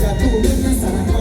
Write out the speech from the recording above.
จะทูเรื่องนั้นสาร